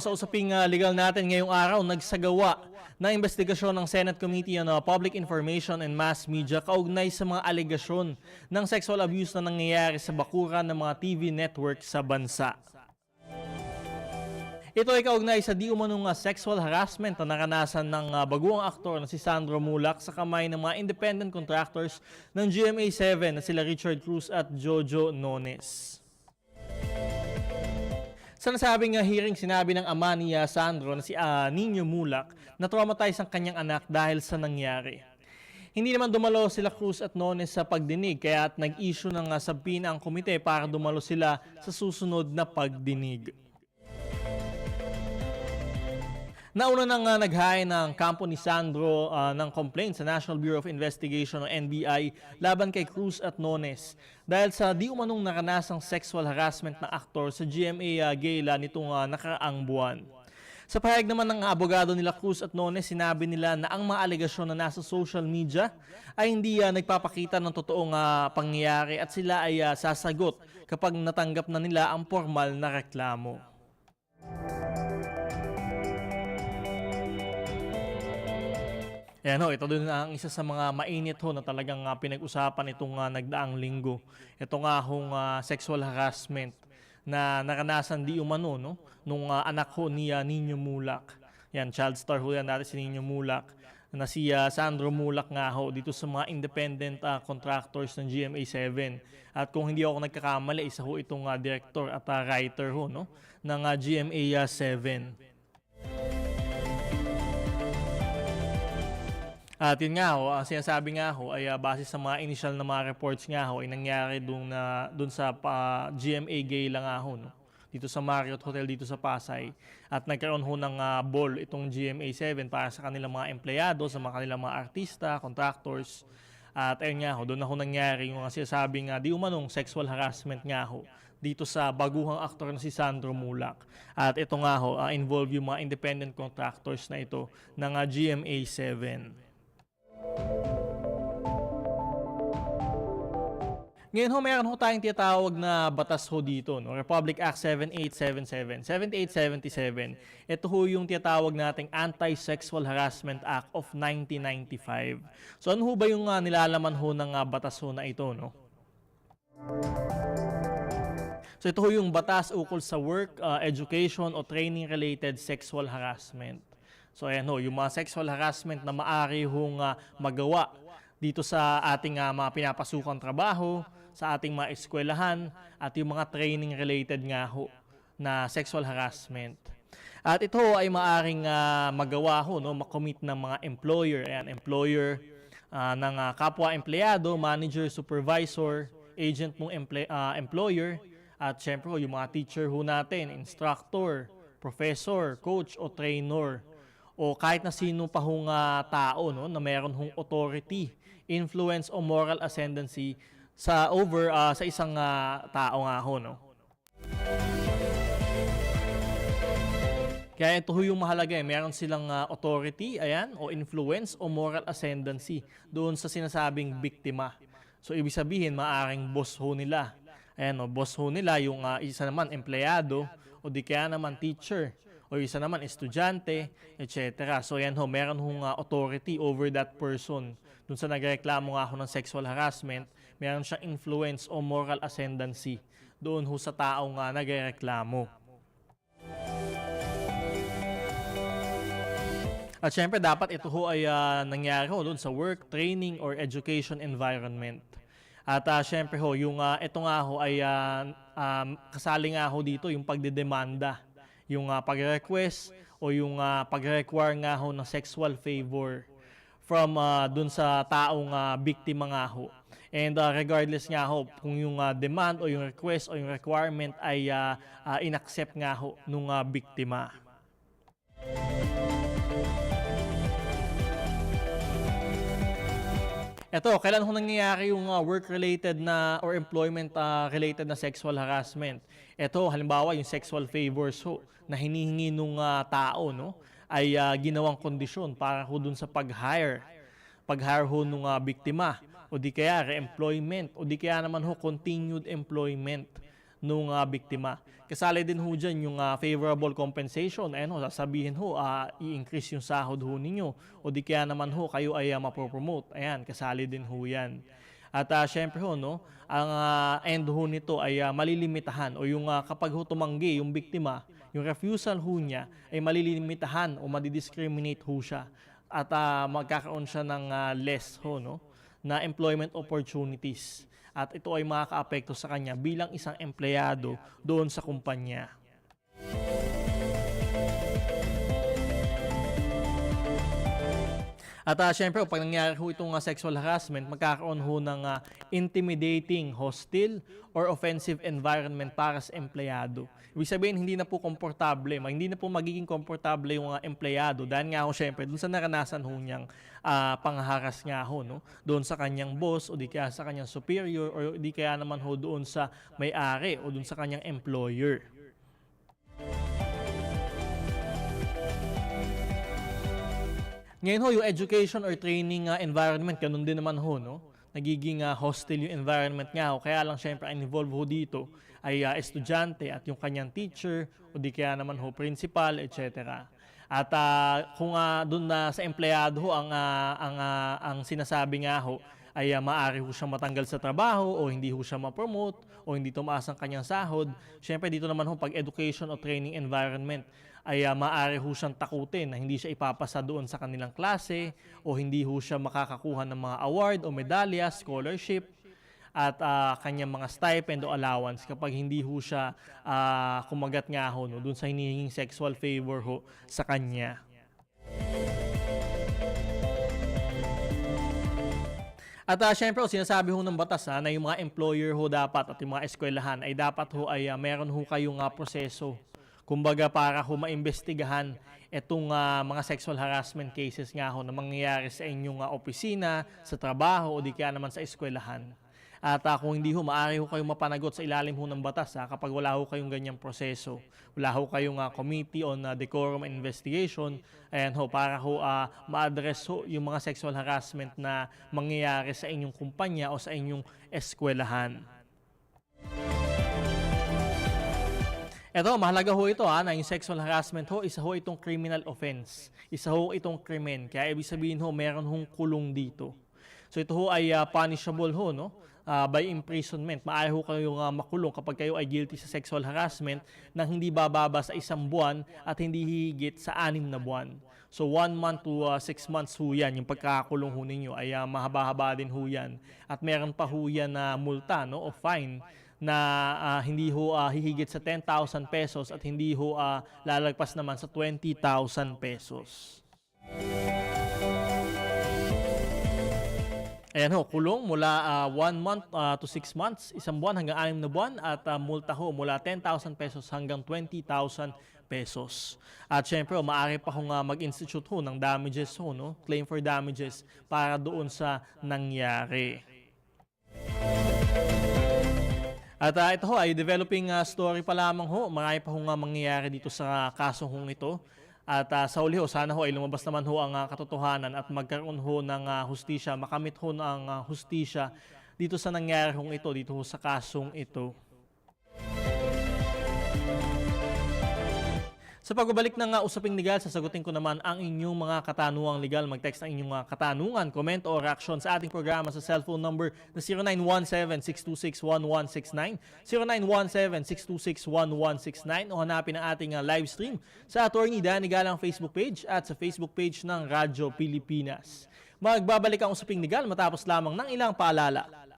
Sa usaping ah, legal natin ngayong araw, nagsagawa ng investigasyon ng Senate Committee on ah, Public Information and Mass Media kaugnay sa mga alegasyon ng sexual abuse na nangyayari sa bakuran ng mga TV network sa bansa. Ito ay kaugnay sa di umanong ah, sexual harassment na naranasan ng ah, baguang aktor na si Sandro Mulak sa kamay ng mga independent contractors ng GMA7 na sila Richard Cruz at Jojo Nones. Sa nasabing uh, hearing, sinabi ng ama ni uh, Sandro na si uh, Nino Mulak na traumatized ang kanyang anak dahil sa nangyari. Hindi naman dumalo sila Cruz at Nones sa pagdinig kaya at nag-issue ng uh, sabina ang komite para dumalo sila sa susunod na pagdinig. Nauna nang uh, naghain ng kampo ni Sandro uh, ng complaint sa National Bureau of Investigation o NBI laban kay Cruz at Nones dahil sa di umanong naranasang sexual harassment na aktor sa GMA uh, gala nitong uh, nakaraang buwan. Sa pahayag naman ng abogado nila Cruz at Nones, sinabi nila na ang mga alegasyon na nasa social media ay hindi uh, nagpapakita ng totoong uh, pangyayari at sila ay uh, sasagot kapag natanggap na nila ang formal na reklamo. Ayan ho, ito din ang isa sa mga mainit ho na talagang uh, pinag-usapan itong uh, nagdaang linggo. Ito nga hong uh, sexual harassment na naranasan di umano no, nung uh, anak ho ni uh, Nino Mulak. Yan, child star ho yan natin si Nino Mulak na si uh, Sandro Mulak nga ho dito sa mga independent uh, contractors ng GMA7. At kung hindi ako nagkakamali, isa ho itong uh, director at uh, writer ho no, ng uh, GMA7. At yun nga ho, ang sinasabi nga ho ay uh, base sa mga initial na mga reports nga ho ay nangyari doon na doon sa uh, GMA gala nga ho no. Dito sa Marriott Hotel dito sa Pasay at nagkaroon ho ng uh, ball itong GMA7 para sa kanilang mga empleyado, sa mga kanilang mga artista, contractors. At ayun nga ho, doon na ho nangyari yung mga sinasabing uh, di umanong sexual harassment nga ho dito sa baguhang aktor na si Sandro Mulak. At ito nga ho, uh, involve yung mga independent contractors na ito ng uh, GMA7. Ngayon ho, meron ho tayong tinatawag na batas ho dito, no? Republic Act 7877. 7877. Ito ho yung tinatawag nating Anti-Sexual Harassment Act of 1995. So ano ho ba yung uh, nilalaman ho ng uh, batas ho na ito, no? So ito ho yung batas ukol sa work, uh, education o training-related sexual harassment. So ayan ho, yung mga sexual harassment na maari hong uh, magawa dito sa ating uh, mga pinapasukang trabaho, sa ating mga eskwelahan, at yung mga training related nga ho na sexual harassment. At ito ay maaring uh, magawa ho, no, makomit ng mga employer, ayan, employer uh, ng uh, kapwa empleyado, manager, supervisor, agent mong emple- uh, employer, at syempre ho, yung mga teacher ho natin, instructor, professor, coach o trainer o kahit na sino pa hong uh, tao no na meron hong authority, influence o moral ascendancy sa over uh, sa isang uh, tao nga ho no. Kaya ito ho yung mahalaga eh. Meron silang uh, authority, ayan, o influence o moral ascendancy doon sa sinasabing biktima. So ibig sabihin, maaring boss ho nila. Ayan, o, boss ho nila yung uh, isa naman empleyado o di kaya naman teacher o isa naman estudyante, etc. So yan ho, meron hong uh, authority over that person. Doon sa nagreklamo nga ako ng sexual harassment, meron siyang influence o moral ascendancy doon ho sa taong uh, nagreklamo. At syempre dapat ito ho ay uh, nangyari ho doon sa work, training or education environment. At uh, syempre ho, yung uh, ito nga ho ay uh, um, kasali nga ho dito yung pagdedemanda, yung uh, pag-request o yung uh, pag-require nga ho ng sexual favor from uh, dun sa taong uh, biktima nga ho. And uh, regardless nga ho, kung yung uh, demand o yung request o yung requirement ay uh, uh, inaccept nga ho nung uh, biktima. Ito, kailan ho nangyayari yung uh, work-related na or employment-related uh, na sexual harassment? Ito, halimbawa, yung sexual favors ho na hinihingi nung uh, tao, no? ay uh, ginawang kondisyon para ho dun sa pag-hire. Pag-hire ho nung uh, biktima o di kaya re-employment o di kaya naman ho continued employment nung ah, biktima. Kasali din ho dyan yung ah, favorable compensation. Ayan ho, sasabihin ho, ah, i-increase yung sahod ho ninyo. O di kaya naman ho, kayo ay uh, mapopromote. Ayan, kasali din ho yan. At uh, syempre ho, no, ang ah, end ho nito ay ah, malilimitahan o yung ah, kapag ho tumanggi yung biktima, yung refusal ho niya ay malilimitahan o madidiscriminate ho siya at ah, magkakaroon siya ng ah, less ho, no, na employment opportunities. At ito ay makakaapekto sa kanya bilang isang empleyado doon sa kumpanya. At uh, syempre, pag nangyari ho itong uh, sexual harassment, magkakaroon ho ng uh, intimidating, hostile, or offensive environment para sa empleyado. Ibig sabihin, hindi na po komportable, hindi na po magiging komportable yung uh, empleyado dahil nga ho, syempre, dun sa naranasan ho niyang uh, pangharas nga ho, no? doon sa kanyang boss o di kaya sa kanyang superior o di kaya naman ho doon sa may-ari o doon sa kanyang employer. Ngayon ho, yung education or training uh, environment, ganun din naman ho, no? Nagiging uh, hostile yung environment nga ho. Kaya lang syempre, ang involved ho dito ay uh, estudyante at yung kanyang teacher o di kaya naman ho, principal, etc. At uh, kung uh, doon na sa empleyado ho, ang, uh, ang, uh, ang sinasabi nga ho, ay uh, maaari ho siyang matanggal sa trabaho o hindi ho siya ma-promote o hindi tumaas ang kanyang sahod. Siyempre dito naman ho pag education o training environment ay uh, maaari ho siyang takutin na hindi siya ipapasa doon sa kanilang klase o hindi ho siya makakakuha ng mga award o medalya, scholarship at uh, kanyang mga stipend o allowance kapag hindi ho siya uh, kumagat nga ho no, doon sa hinihinging sexual favor ho sa kanya. At uh, syempre, oh, sinasabi ho ng batas ha, na yung mga employer ho dapat at yung mga eskwelahan ay dapat ho ay uh, meron ho kayong uh, proseso. Kumbaga para ho maimbestigahan itong uh, mga sexual harassment cases nga ho na mangyayari sa inyong uh, opisina, sa trabaho o di kaya naman sa eskwelahan. At uh, kung hindi ho, maaari ho kayong mapanagot sa ilalim ho ng batas ha, kapag wala ho kayong ganyang proseso. Wala ho kayong uh, committee on uh, decorum and investigation ayan ho, para ho uh, ma-address ho yung mga sexual harassment na mangyayari sa inyong kumpanya o sa inyong eskwelahan. Ito, mahalaga ho ito ha, na yung sexual harassment ho, isa ho itong criminal offense. Isa ho itong krimen. Kaya ibig sabihin ho, meron hong kulong dito. So ito ho ay uh, punishable ho, no? Uh, by imprisonment. Maaari ho kayong uh, makulong kapag kayo ay guilty sa sexual harassment na hindi bababa sa isang buwan at hindi higit sa anim na buwan. So one month to uh, six months ho yan, yung pagkakakulong ho ninyo ay uh, mahaba-haba din ho yan. At meron pa ho yan na multa no, o fine na uh, hindi ho uh, hihigit sa 10,000 pesos at hindi ho uh, lalagpas naman sa 20,000 pesos. Ayan ho, kulong mula 1 uh, month uh, to 6 months, isang buwan hanggang 6 na buwan at uh, multa ho mula 10,000 pesos hanggang 20,000 pesos. At syempre, oh, maaari pa hong uh, mag-institute ho ng damages ho, no? claim for damages para doon sa nangyari. At uh, ito ho ay developing uh, story pa lamang ho. Marami pa hong uh, mangyayari dito sa kaso hong ito. At uh, sa uli ho, sana ho ay lumabas naman ho ang uh, katotohanan at magkaroon ho ng uh, hustisya, makamit ho ng uh, hustisya dito sa nangyari hong ito, dito ho sa kasong ito. Sa pagbabalik ng uh, usaping legal, sasagutin ko naman ang inyong mga katanungang legal. Mag-text ang inyong mga katanungan, comment o reaction sa ating programa sa cellphone number na 0917-626-1169, 0917-626-1169 o hanapin ang ating uh, live stream sa Attorney Danny Galang Facebook page at sa Facebook page ng Radyo Pilipinas. Magbabalik ang usaping legal matapos lamang ng ilang paalala.